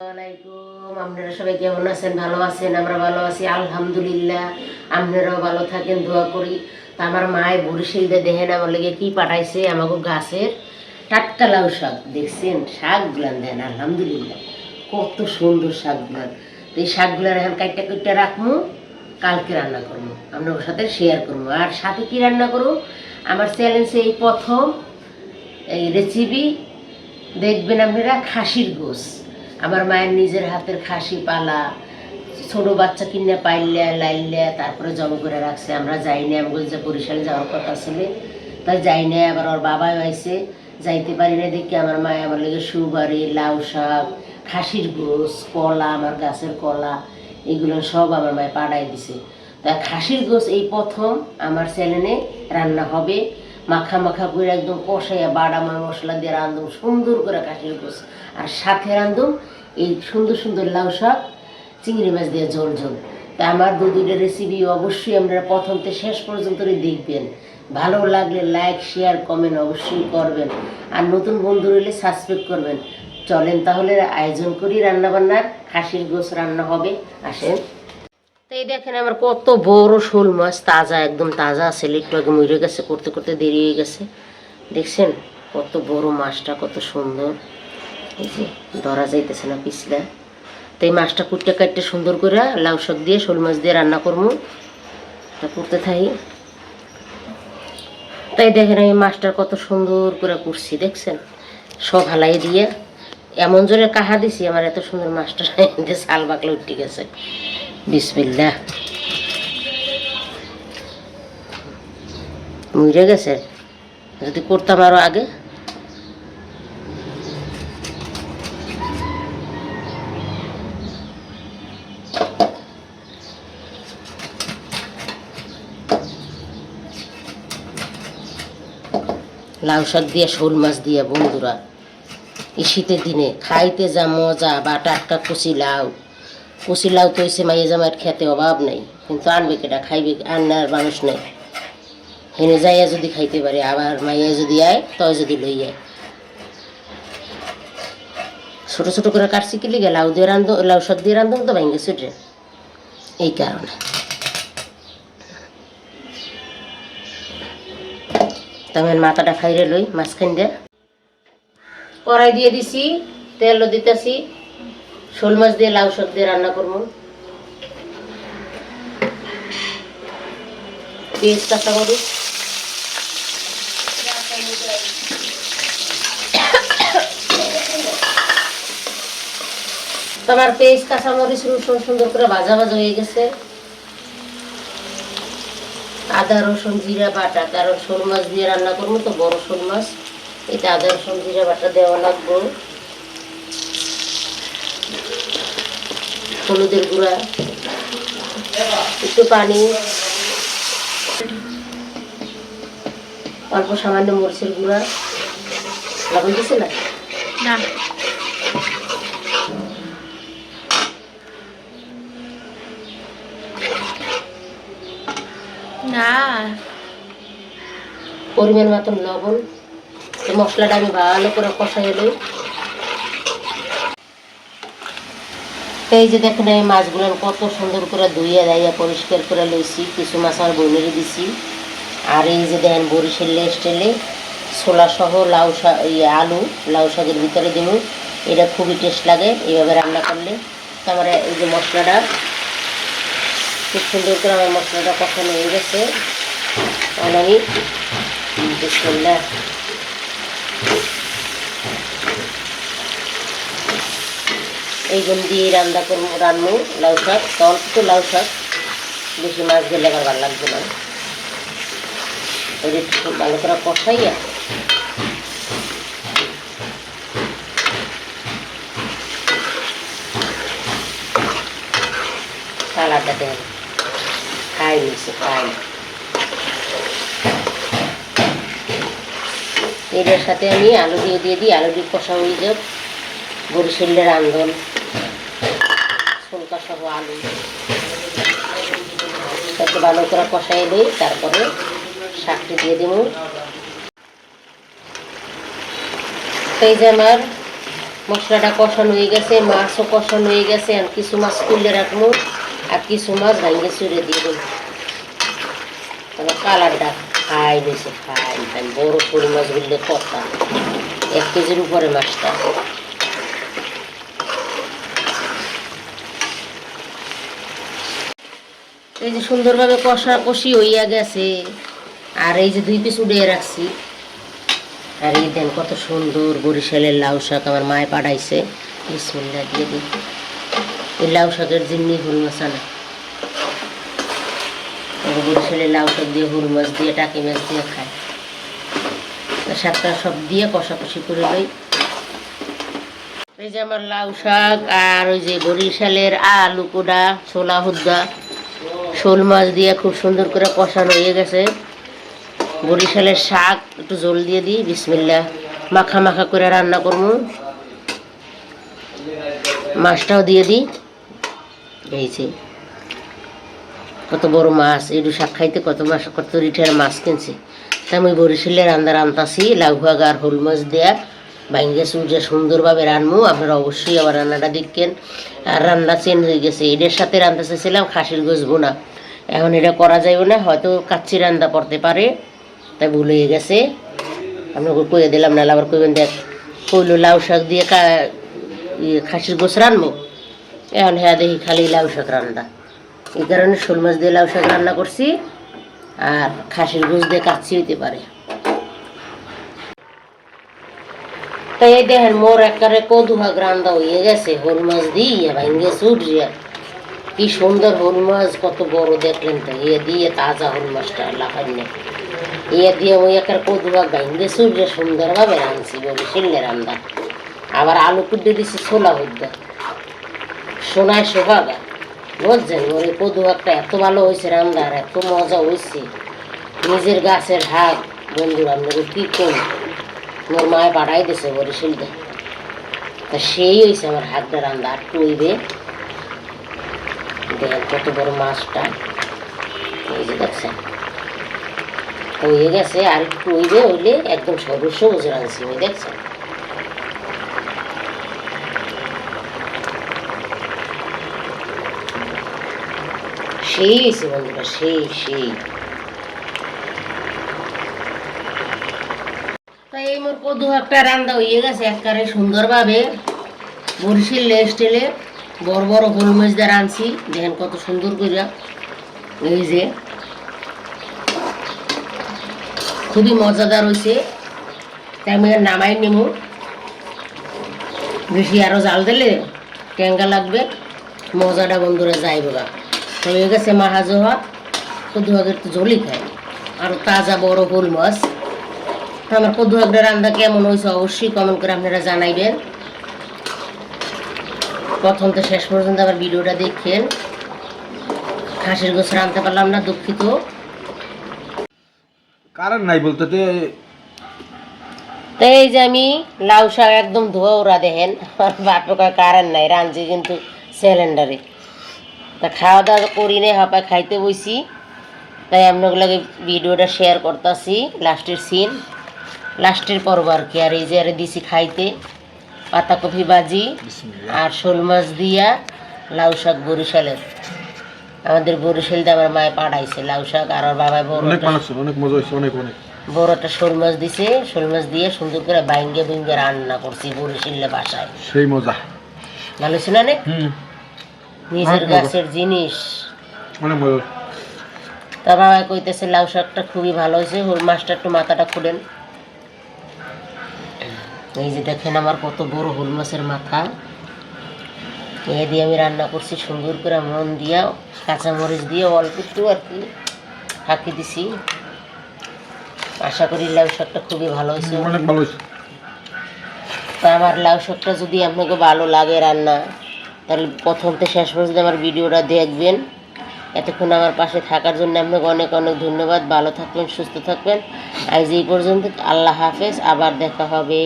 আসসালামাইকুম আপনারা সবাই কেমন আছেন? ভালো আছেন? আমরা ভালো আছি, আলহামদুলিল্লাহ। আপনারাও ভালো থাকেন, দোয়া করি। তা আমার মায় কি পাঠাইছে? আমাকে গাছের টাটকা লাউ শাক, দেখছেন? শাকগুলান দেন, আলহামদুলিল্লাহ। কত সুন্দর শাকগুলান। তো এই শাকগুলান এখন কাইটা কাইটা রাখব কালকে রান্না করব আপনার সাথে শেয়ার করব আর সাথে কি রান্না করব আমার চ্যালেঞ্জে এই প্রথম, এই রেসিপি দেখবেন আপনারা, খাসির গোস আমার মায়ের নিজের হাতের খাসি পালা, ছোট বাচ্চা কিনে পাইলে, লাইলে, তারপরে জমা করে রাখছে। আমরা যাই না আমি বলছি বরিশালে যাওয়ার কথা ছিল। তাই যাই না আবার ওর বাবাও আইসে যাইতে পারি না দেখি আমার মায় আমার লেগে সুবারি লাউ শাক, খাসির গোস কলা, আমার গাছের কলা, এগুলো সব আমার মায় পাড়াই দিছে। তা খাসির গোস এই প্রথম আমার চ্যানেলে রান্না হবে। মাখা মাখা করে একদম কষাইয়া বাদাম আর মশলা দিয়ে রান্ধুম সুন্দর করে খাসির গোস আর সাথে রান্ধুম এই সুন্দর সুন্দর লাউ শাক, চিংড়ি মাছ দিয়ে ঝোল ঝোল। তা আমার দু দুইটা রেসিপি অবশ্যই আপনারা প্রথম থেকে শেষ পর্যন্ত দেখবেন। ভালো লাগলে লাইক শেয়ার কমেন্ট অবশ্যই করবেন। আর নতুন বন্ধু হলে সাবস্ক্রাইব করবেন। চলেন তাহলে আয়োজন করি রান্নাবান্নার। খাসির গোস রান্না হবে। আসেন। তো এই দেখেন আমার কত বড় শোল মাছ, তাজা, একদম তাজা আছে। একটু আগে মরে গেছে, করতে করতে দেরি হয়ে গেছে। দেখছেন কত বড় মাছটা, কত সুন্দর। এই যে, ধরা যাইতেছে না পিছলা। তো এই মাছটা কুটতে কাটতে সুন্দর করে লাউ শাক দিয়ে, শোল মাছ দিয়ে রান্না করব। তা করতে থাকি। তাই দেখেন এই মাছটার কত সুন্দর করে করছি দেখছেন? সব হালাই দিয়ে। এমন জোরে কাহা দিছি, আমার এত সুন্দর মাছটা শাল বাকলে উঠে গেছে। বিসমিল্লা মুড়ে গেছে। যদি করতাম আরও আগে। লাউ শাক দিয়ে শোল মাছ দিয়ে বন্ধুরা, এই শীতের দিনে খাইতে যা মজা বা টাটকা কুচি লাউ। কচি লাউ তো হয়েছে মাইয়ে জামাইয়ের খেতে অভাব নাই, কিন্তু আনবে কেটা খাইবে আনার মানুষ নাই। হেনে যাইয়া যদি খাইতে পারে, আবার মাইয়া যদি আয়, তয় যদি লই আয়। ছোট ছোট করে কাটছি কি লিগে? লাউ দিয়ে রান্ধো, লাউ শাক দিয়ে রান্ধো, তো ভেঙে ছুটে এই কারণে। তবে মাথাটা খাইরে লই, মাঝখান দিয়ে। কড়াই দিয়ে দিছি, তেলও দিতেছি শোল মাছ দিয়ে লাউ শাক দিয়ে রান্না করব। পেঁয়াজ কাঁচা মরিচ তোমার পেঁয়াজ কাঁচামরিচ রসুন সুন্দর করে ভাজা ভাজা হয়ে গেছে। আদা, রসুন, জিরা, বাটা। কারণ শোল মাছ দিয়ে রান্না করব তো বড় শোল মাছ। এটা আদা, রসুন, জিরা, বাটা দেওয়া লাগবে। হলুদের গুঁড়া একটু পানি অল্প সামান্য মরিচের গুঁড়া। লবণ দিছে না? না। না। পরিমাণ মতন লবণ। মশলাটা আমি ভালো করে কষাই লই এই যে দেখেন এই মাছগুলো কত সুন্দর করে ধুইয়া দাইয়া পরিষ্কার করে লইছি, কিছু মাছ আমার বইনেরে দিছি। আর এই যে দেখেন বরিশাল স্টাইলে ছোলা সহ লাউ শাক আলু, লাউ শাকের ভিতরে দিব এটা খুবই টেস্ট লাগে, এইভাবে রান্না করলে। তো আমার এই যে মশলাটা, খুব সুন্দর করে আমার মশলাটা কষানো হয়ে গেছে। এখন আমি, বিসমিল্লাহ। এইগুলো দিয়ে রান্না করব, রান্নু, লাউ শাক তো অল্প তো লাউ শাক। বেশি মাছ দিলে আবার ভালো লাগবে না। খুব ভালো করে কষাইয়া। সালাদটা খাই সাথে আমি আলু দিয়ে দিয়ে দিই, আলু দিয়ে কষা হয়ে যাক। বরিশালের সহ তাকে ভালো করে কষাই দিই তারপরে শাকটি দিয়ে দিব। এই যে আমার মশলাটা কষানো হয়ে গেছে, মাছও কষানো হয়ে গেছে, আর কিছু মাছ তুলে রাখব, আর কিছু মাছ ভাঙে চুড়ে দিয়ে দেবো। তাহলে কালারটা খাই খাই বড় শোল মাছ বললে কথা এক কেজির উপরে মাছটা এই যে সুন্দরভাবে কষা কষি হইয়া গেছে। আর এই যে দুই পিস উড়িয়ে রাখছি। আর এই দেন কত সুন্দর বরিশালের লাউ শাক আমার মায়ে পাঠাইছে। বিসমিল্লা দিয়ে দিই। এই লাউ শাকের জিম্নি হুল মশালা বরিশালের লাউ শাক দিয়ে হুল মাছ দিয়ে, টাকি মাছ দিয়ে খায়। শাকটা সব দিয়ে কষাকষি করে লই। এই যে আমার লাউ শাক আর ওই যে বরিশালের আলু কোডা ছোলা হুদ্দা। শোল মাছ দিয়ে খুব সুন্দর করে কষানো হয়ে গেছে। বরিশালের শাক একটু জল দিয়ে দিই বিসমিল্লা মাখা মাখা করে রান্না করব। মাছটাও দিয়ে দিই। এই যে, কত বড় মাছ একটু শাক খাইতে কত মাছ, কত রিঠের মাছ কিনছি। তা আমি বরিশালের রান্না রান্তাছি লাউ ভাগ আর হল মাছ দেয়া। ভাঙ্গে সূর্যে সুন্দরভাবে রানবো আপনারা অবশ্যই আমার রান্নাটা দেখবেন আর রান্না চেঞ্জ হয়ে গেছে এটার সাথে রান্না চেয়েছিলাম খাসির গোছ বোনা এখন এটা করা যাবে না, হয়তো কাচ্চি রান্না পড়তে পারে, তাই ভুল হয়ে গেছে। আপনাকে কয়ে দিলাম না আবার কইবেন, দেখ, কইলো লাউ শাক দিয়ে খাসির গোছ রানবো এখন হ্যাঁ দেখি খালি লাউ শাক রান্না। এই কারণে শোল মাছ দিয়ে লাউ শাক রান্না করছি, আর খাসির গোছ দিয়ে কাচ্চি হইতে পারে। তাই এই দেখেন মোর একারে কদুহা গ্রান্দা হয়ে গেছে। হল মাছ দিয়ে ভাঙ্গে সুটিয়া কি সুন্দর হল মাছ কত বড় দেখলেন তো। ইয়ে দিয়ে তাজা হল মাছটা লাফাই না ইয়ে দিয়ে ওই একার কদুহা ভাঙ্গে সূর্য সুন্দরভাবে রাঁধছি বলে শিললে রান্দা। আবার আলু কুদ্দে দিছি ছোলা হইদা সোনায় সোহাগা বুঝছেন ওর এই কদুহাকটা এত ভালো হয়েছে রান্দার এত মজা হয়েছে। নিজের গাছের হাত। বন্ধুরা আপনাকে কি করি মোর মায়ে পাঠাই দিছে বরিশিলটা তা সেই হয়েছে আমার হাতটা রান্না। আর টইবে দেখেন কত বড় মাছটা। এই যে দেখছেন। হয়ে গেছে। আর একটু হইবে হইলে একদম সর্বস্ব বুঝে রাখছি আমি, দেখছেন? সেই হয়েছে বন্ধুরা, সেই সেই তাই এই মোর কদু একটা রান্দা হয়ে গেছে একবারে সুন্দরভাবে। বরিশাল স্টাইলে বড় বড় গোল মাছ দিয়ে রাঁধছি। দেখেন কত সুন্দর করে এই যে। খুবই মজাদার হয়েছে তাই আমি নামাই নেব বেশি আরও জাল দিলে ট্যাঙ্গা লাগবে। মজাটা বন্ধুরা যাই বাবা। তো হয়ে গেছে মাহাজোহা। কদু আগের তো জলই খায়। আর তাজা বড় গোল মাছ তো আমার কদু একটা রান্না কেমন হয়েছে অবশ্যই কমেন্ট করে আপনারা জানাইবেন। প্রথম তো শেষ পর্যন্ত আবার ভিডিওটা দেখেন। খাসির গোছ রাঁধতে পারলাম না দুঃখিত। কারণ নাই বলতে এই যে আমি লাউ শাক একদম ধোয়া ওরা দেখেন আমার বাপকা কারেন্ট নাই রাঁধছি কিন্তু সিলিন্ডারে। তা খাওয়া দাওয়া করি নে হাপা খাইতে বইছি। তাই আপনাগুলোকে ভিডিওটা শেয়ার করতেছি লাস্টের সিন লাস্টের পর্ব আর কি। আর এই যে আরে দিছি খাইতে পাতাকপি ভাজি আর শোল মাছ দিয়া লাউ শাক বরিশালের। আমাদের বরিশালতে আমার মায়ে পাঠাইছে লাউ শাক আর ওর বাবা বড় অনেক অনেক মজা হয়েছে অনেক অনেক। বড় একটা শোল মাছ দিছে শোল মাছ দিয়ে সুন্দর করে বাইঙ্গে বিঙ্গে রান্না করছি বরিশালে বাসায়। সেই মজা। ভালো ছিল হুম। নিজের গাছের জিনিস। অনেক মজা। তা বাবা কইতেছে লাউ শাকটা খুবই ভালো হয়েছে ওর মাছটা একটু মাথাটা খুলেন এই যে দেখেন আমার কত বড় হুল মাছের মাথা। এ দিয়ে আমি রান্না করছি সুন্দর করে মন দিয়া কাঁচামরিচ দিয়ে অল্প একটু আর কি ফাঁকি দিছি। আশা করি লাউ শাকটা খুবই ভালো হয়েছে। তা আমার লাউ শাকটা যদি আপনাকে ভালো লাগে রান্না তাহলে প্রথম থেকে শেষ পর্যন্ত আমার ভিডিওটা দেখবেন। এতক্ষণ আমার পাশে থাকার জন্য আপনাকে অনেক অনেক ধন্যবাদ। ভালো থাকবেন সুস্থ থাকবেন। আজ এই পর্যন্ত আল্লাহ হাফেজ আবার দেখা হবে।